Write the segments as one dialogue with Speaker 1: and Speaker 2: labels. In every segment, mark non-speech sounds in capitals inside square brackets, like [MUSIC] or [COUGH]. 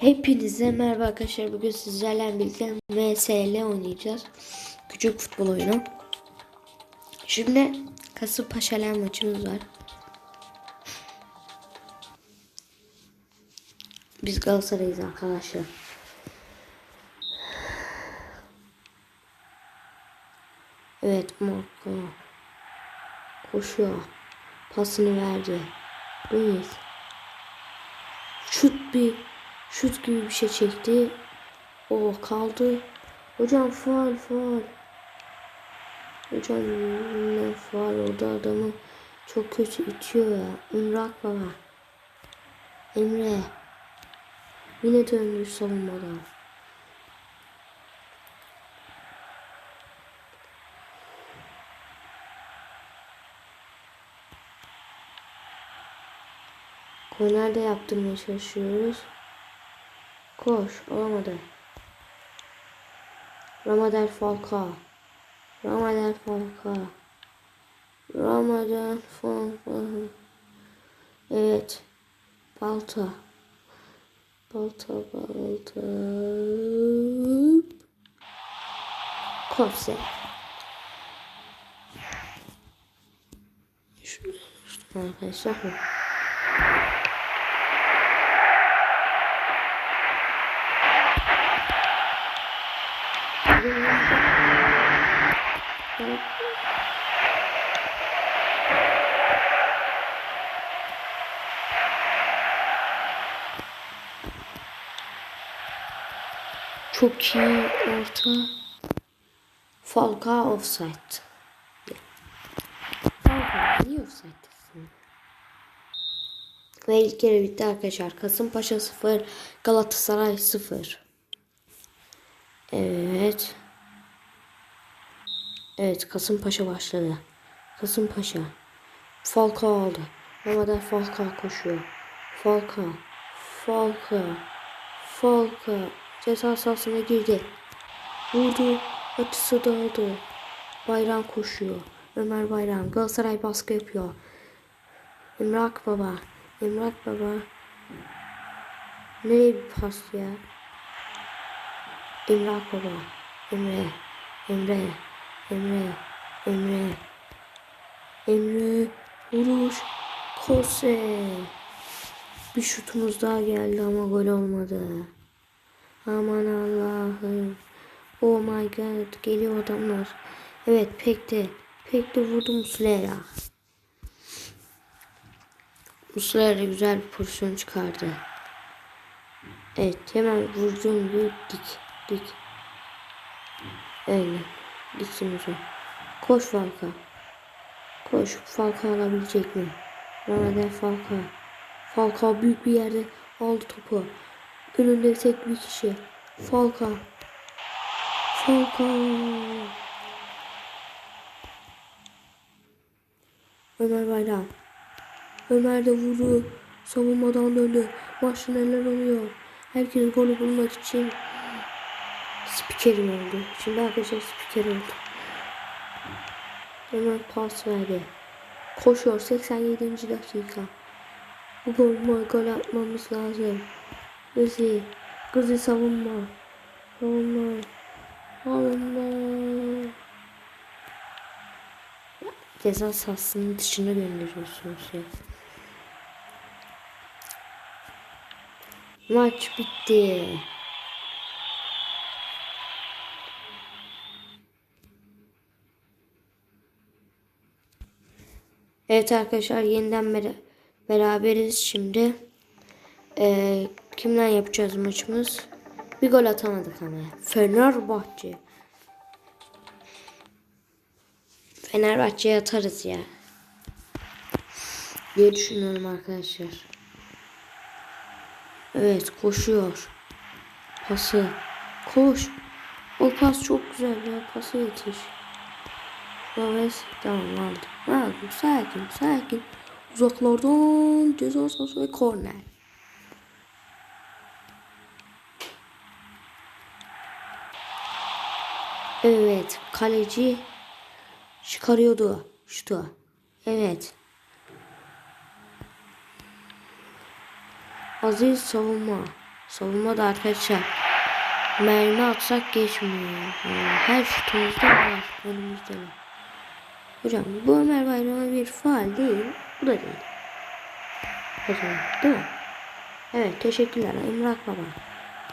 Speaker 1: Hepinize merhaba arkadaşlar. Bugün sizlerle birlikte MSL oynayacağız. Küçük futbol oyunu. Şimdi Kasımpaşa'yla maçımız var. Biz Galatasaray'ız arkadaşlar. Evet Marco. Koşuyor. Pasını verdi. Luis. Şut bir şut gibi bir şey çekti. O kaldı. Hocam faal faal. Hocam ne faal orada adamı çok kötü itiyor ya. Emrak baba. Emre. Yine döndü savunmadan. Kornerde yaptırmaya çalışıyoruz. Koş. Olamadı. Ramadel Falcao. Ramadel Falcao. Ramadel Falcao. Evet. Balta. Balta balta. Kopse. Şunu arkadaşlar. Çok iyi orta. Falcao offside. Falcao niye offside'desin? Ve ilk kere bitti arkadaşlar. Kasımpaşa 0, Galatasaray 0. Evet. Evet Kasımpaşa başladı. Kasımpaşa. Falcao aldı. Ramazan Falcao koşuyor. Falcao. Falcao. Falcao. Ceza sahasına girdi. Vurdu. Açısı dağıldı. Bayram koşuyor. Ömer Bayram. Galatasaray baskı yapıyor. Emrak Baba. Emrak Baba. Nereye bir pas ya? Emrak Baba. Emre. Emre. Emre. Emre. Emre. Vuruş. Kose. Bir şutumuz daha geldi ama gol olmadı. Aman Allah'ım. Oh my god. Geliyor adamlar. Evet pek de. Pek de vurdu Muslera. Muslera güzel bir pozisyon çıkardı. Evet hemen vurduğum gibi dik. Dik. Öyle. Gitsin. Koş Falka. Koş. Falka alabilecek mi? Ramazan Falka. Falka büyük bir yerde aldı topu. Önünde tek bir kişi. Falka. Falka. Ömer Bayram. Ömer de vurdu. Savunmadan döndü. Maçta neler oluyor? Herkes golü bulmak için spikerim oldu. Şimdi arkadaşlar spiker oldu. Hemen pas verdi. Koşuyor 87. dakika. Gol, gol atmamız lazım. Gızi. Gızi savunma. Savunma. Savunma. Ceza sahasının dışına gönderiyorsunuz ya. Maç bitti. Evet arkadaşlar yeniden bera beraberiz şimdi. Ee, kimden yapacağız maçımız? Bir gol atamadık ama. Fenerbahçe. Fenerbahçe'ye atarız ya. Diye düşünüyorum arkadaşlar. Evet koşuyor. Pası. Koş. O pas çok güzel ya. Pası yetiş. Evet tamam aldım. Sakin sakin. Uzaklardan ceza sahası ve korner. Evet kaleci çıkarıyordu şutu. Evet. Aziz savunma. Savunma da arkadaşlar. Mermi atsak geçmiyor. Her şutumuzda var. Önümüzde var. Hocam bu Ömer Bayram'a bir faal değil. Bu da değil. O zaman değil mi? Evet teşekkürler Emrah Baba.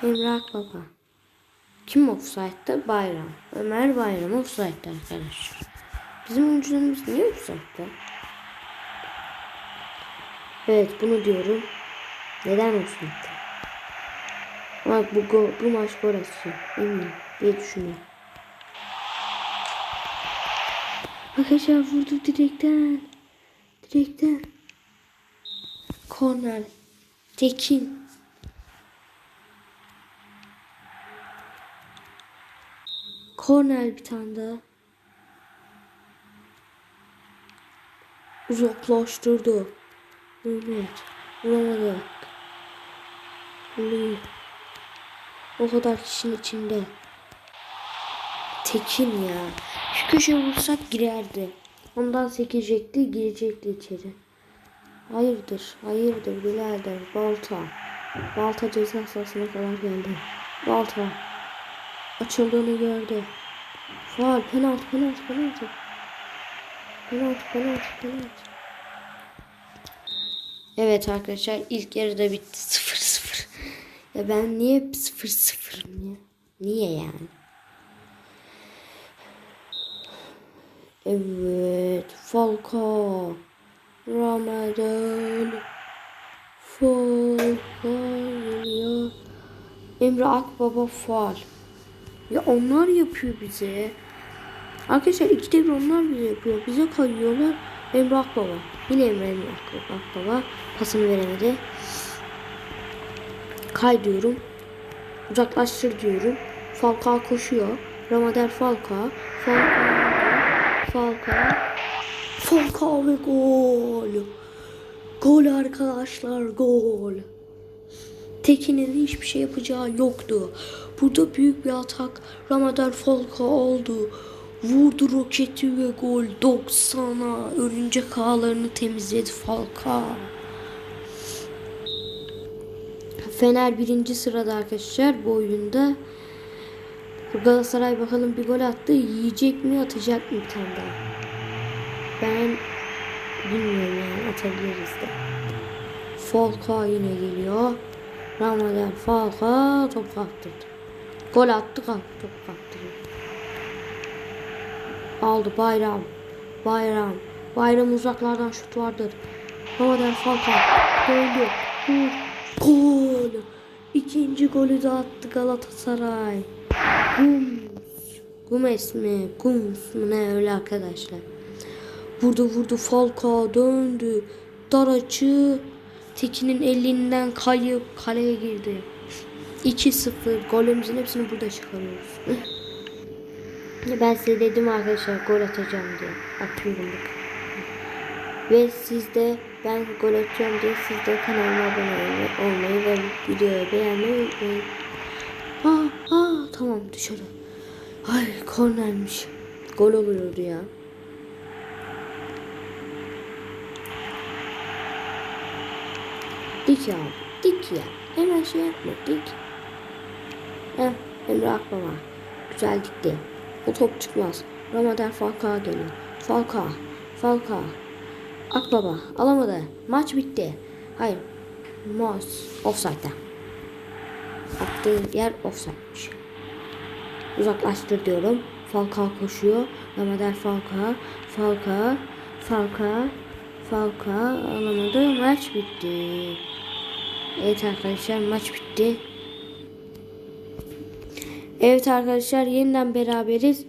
Speaker 1: Emrah Baba. Kim offside'da? Bayram. Ömer Bayram offside'da arkadaşlar. Bizim oyuncularımız niye offside'da? Evet bunu diyorum. Neden offside'da? Bak bu, go, bu maç gol atacak. Eminim diye düşünüyorum. Arkadaşlar vurdu direkten. Direkten. Korner. Tekin. Korner bir tane daha. Uzaklaştırdı. Mehmet. Vuramadı. Vuruyor. O kadar kişinin içinde. Tekin ya. Şu köşeye vursak girerdi. Ondan sekecekti, girecekti içeri. Hayırdır, hayırdır birader. Balta. Balta ceza sahasına kadar geldi. Balta. Açıldığını gördü. Faal, penaltı, penaltı, penaltı. Penaltı, penaltı, penaltı. Evet arkadaşlar ilk yarıda bitti 0-0. Ya ben niye 0-0'ım ya? Niye yani? Evet. Falco. Ramadan. Falco geliyor. Emre Akbaba faal. Ya onlar yapıyor bize. Arkadaşlar ikide bir onlar bize yapıyor. Bize kayıyorlar. Emre Akbaba. Yine Emre Emre Akbaba. Pasını veremedi. Kay diyorum. Uzaklaştır diyorum. Falcao koşuyor. Ramadan Falcao. Falcao. Falcao. Falcao ve gol. Gol arkadaşlar gol. Tekin'in hiçbir şey yapacağı yoktu. Burada büyük bir atak Ramadan Falcao oldu. Vurdu roketi ve gol 90'a örümcek ağlarını temizledi Falcao. Fener birinci sırada arkadaşlar bu oyunda. Galatasaray bakalım bir gol attı. Yiyecek mi atacak mı bir tane daha? Ben bilmiyorum yani atabiliriz de. Falcao yine geliyor. Ramadan Falcao top kaptırdı. Gol attı kalktı top kaptırdı. Aldı Bayram. Bayram. Bayram uzaklardan şut vardır. Ramadan Falcao. Döndü. Gol. İkinci golü de attı Galatasaray. Gums. Gumes mi? Gums mu ne öyle arkadaşlar. Vurdu vurdu Falcao döndü. Dar açı. Tekin'in elinden kayıp kaleye girdi. 2-0. Golümüzün hepsini burada çıkarıyoruz. [LAUGHS] ben size dedim arkadaşlar gol atacağım diye. Atıyorum bak. Ve siz de ben gol atacağım diye siz de kanalıma abone olmayı ve videoyu beğenmeyi unutmayın. Ha ha tamam dışarı. Ay kornermiş. Gol oluyordu ya. Dik ya. Dik ya. Hemen şey yapma. Dik. Heh. Emre Akbaba. Güzel dikti. O top çıkmaz. Ramadan Falcao geliyor. Falcao. Falcao. Akbaba alamadı. Maç bitti. Hayır. Maç offside'da. Attığı yer offside'miş. Uzaklaştır diyorum. Falcao koşuyor. Ramadan Falcao. Falcao. Falcao. Falcao alamadı. Maç bitti. Evet arkadaşlar maç bitti. Evet arkadaşlar yeniden beraberiz.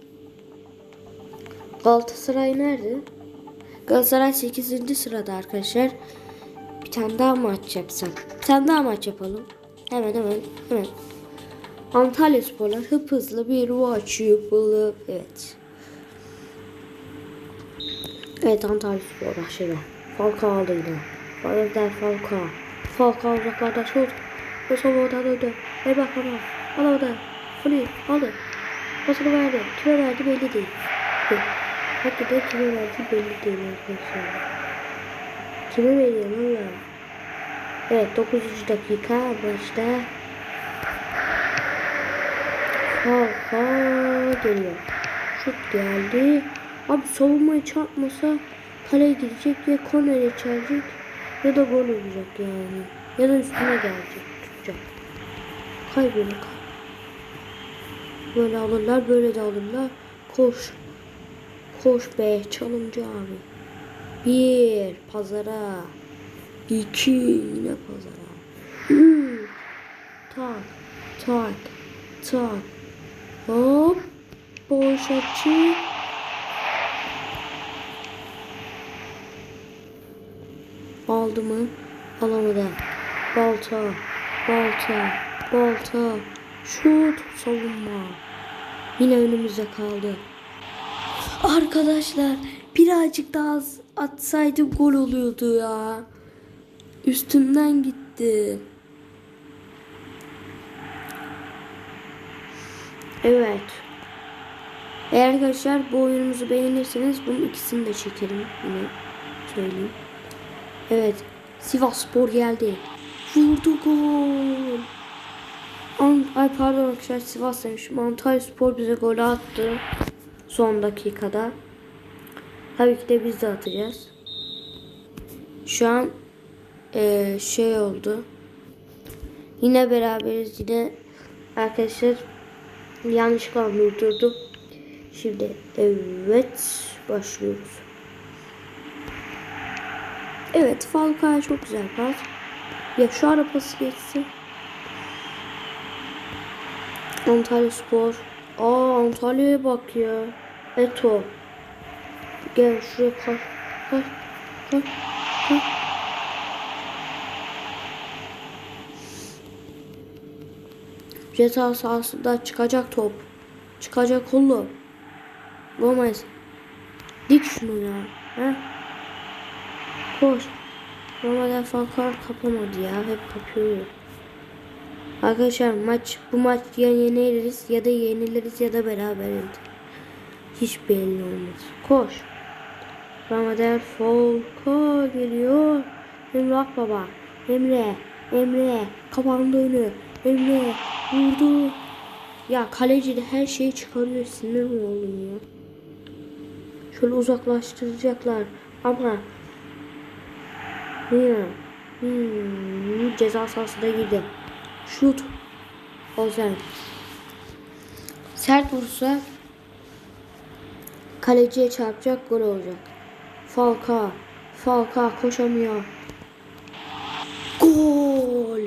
Speaker 1: Galatasaray nerede? Galatasaray 8. sırada arkadaşlar. Bir tane daha maç yapsak. Bir tane daha maç yapalım. Hemen hemen hemen. Antalya Sporlar hıp hızlı bir maç yapalım. Evet. Evet Antalya Spor başladı. Falcao aldı yine. Falcao Falcao. Falcao uzaklarda şut. O savunmadan döndü. Ver bak bana. Al orada. Fuli aldı. Pasını verdi. Kime verdi belli değil. Hakikaten kime verdi belli değil arkadaşlar. Kime veriyor valla. Evet 9. dakika başta Falka geliyor. Şut geldi. Abi savunmaya çarpmasa kaleye gidecek ya kornere çelecek ya da gol olacak yani. Ya da üstüne gelecek. Tutacak. Kay böyle kay. Böyle alırlar böyle de alırlar. Koş. Koş be çalımcı abi. Bir pazara. İki yine pazara. Üç. [CLEARS THROAT] Tak. Tak. Tak. Hop. Boş açı. Aldı mı? Alamadı. Balta. Balta. Balta. Şut. Savunma. Yine önümüzde kaldı. Arkadaşlar birazcık daha az atsaydım gol oluyordu ya. Üstümden gitti. Evet. Eğer arkadaşlar bu oyunumuzu beğenirseniz bunun ikisini de çekerim. Yine söyleyeyim. Evet. Sivas Spor geldi. Vurdu gol. Ay pardon arkadaşlar Sivas demişim. Antalya Spor bize gol attı. Son dakikada. Tabii ki de biz de atacağız. Şu an eee, şey oldu. Yine beraberiz. Yine arkadaşlar yanlışlıkla durdurdum. Şimdi evet başlıyoruz. Evet Falcao çok güzel pas. Ya şu ara pası geçsin. Antalya Spor. Aa Antalya'ya bak ya. Eto. Gel şuraya kaç. Kaç. Kaç. Kaç. Ceza sahasında çıkacak top. Çıkacak oğlum. Gomez. Dik şunu ya. He? Koş. Normalde Falcao kapamadı ya. Hep kapıyor. Arkadaşlar maç bu maç ya yeniliriz ya da yeniliriz ya da beraberiz. Hiç belli olmaz. Koş. Ramadan Falcao geliyor. Emre Akbaba. Emre. Emre. Kapandı önü. Emre. Vurdu. Ya kaleci de her şeyi çıkarıyor. Sinir mi ya? Şöyle uzaklaştıracaklar. Ama Hmm. Hmm. Ceza sahasına girdi. Şut. Ozan. Sert vursa kaleciye çarpacak gol olacak. Falka. Falka koşamıyor. Gol.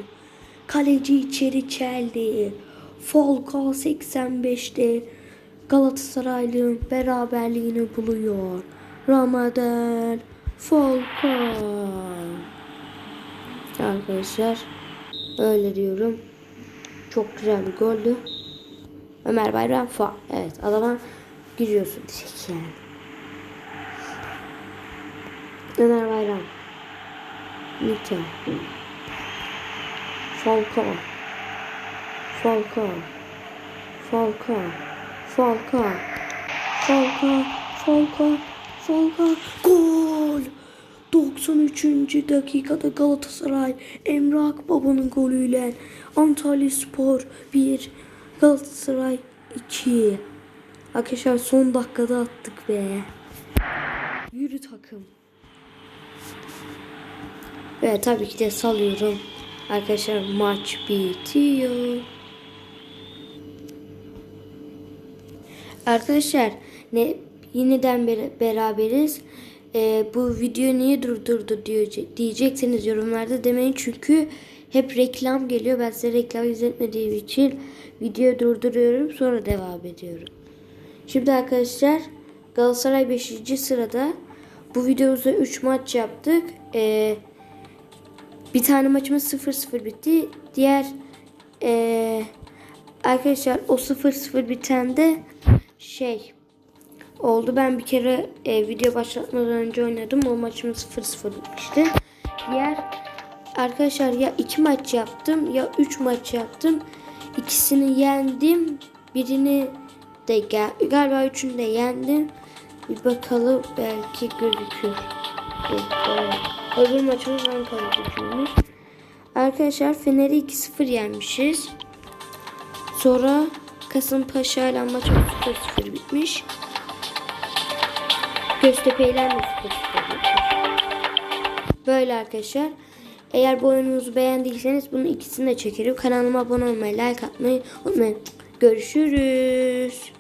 Speaker 1: Kaleci içeri çeldi. Falka 85'te Galatasaray'ın beraberliğini buluyor. Ramadan Falka. Arkadaşlar öyle diyorum. Çok güzel bir goldü. Ömer Bayram fa. Evet adama giriyorsun diyecek yani. Ömer Bayram. Nite. Falcao. Falcao. Falcao. Falcao. Falcao. Falcao. Falcao. Gol. 93. dakikada Galatasaray Emre Akbaba'nın golüyle Antalya Spor 1 Galatasaray 2 Arkadaşlar son dakikada attık be. Yürü takım. Ve tabii ki de salıyorum. Arkadaşlar maç bitiyor. Arkadaşlar ne yeniden ber- beraberiz. Ee, bu video niye durdurdu diyor, diyecekseniz yorumlarda demeyin çünkü hep reklam geliyor. Ben size reklam izletmediğim için videoyu durduruyorum sonra devam ediyorum. Şimdi arkadaşlar Galatasaray 5. sırada. Bu videomuzda 3 maç yaptık. Ee, bir tane maçımız 0-0 bitti. Diğer ee, arkadaşlar o 0-0 biten de şey oldu. Ben bir kere e, video başlatmadan önce oynadım. O maçımız 0-0 bitmişti. Diğer arkadaşlar ya 2 maç yaptım ya 3 maç yaptım. İkisini yendim. Birini de gel galiba üçünü de yendim. Bir bakalım belki gözükür. Evet, Öbür maçımız Ankara gücüymüş. Arkadaşlar Fener'i 2-0 yenmişiz. Sonra Kasımpaşa ile maç 0-0 bitmiş. Göztepe ile de 0-0 bitmiş. Böyle arkadaşlar. Eğer bu oyunumuzu beğendiyseniz bunun ikisini de çekerim. Kanalıma abone olmayı, like atmayı unutmayın. Görüşürüz.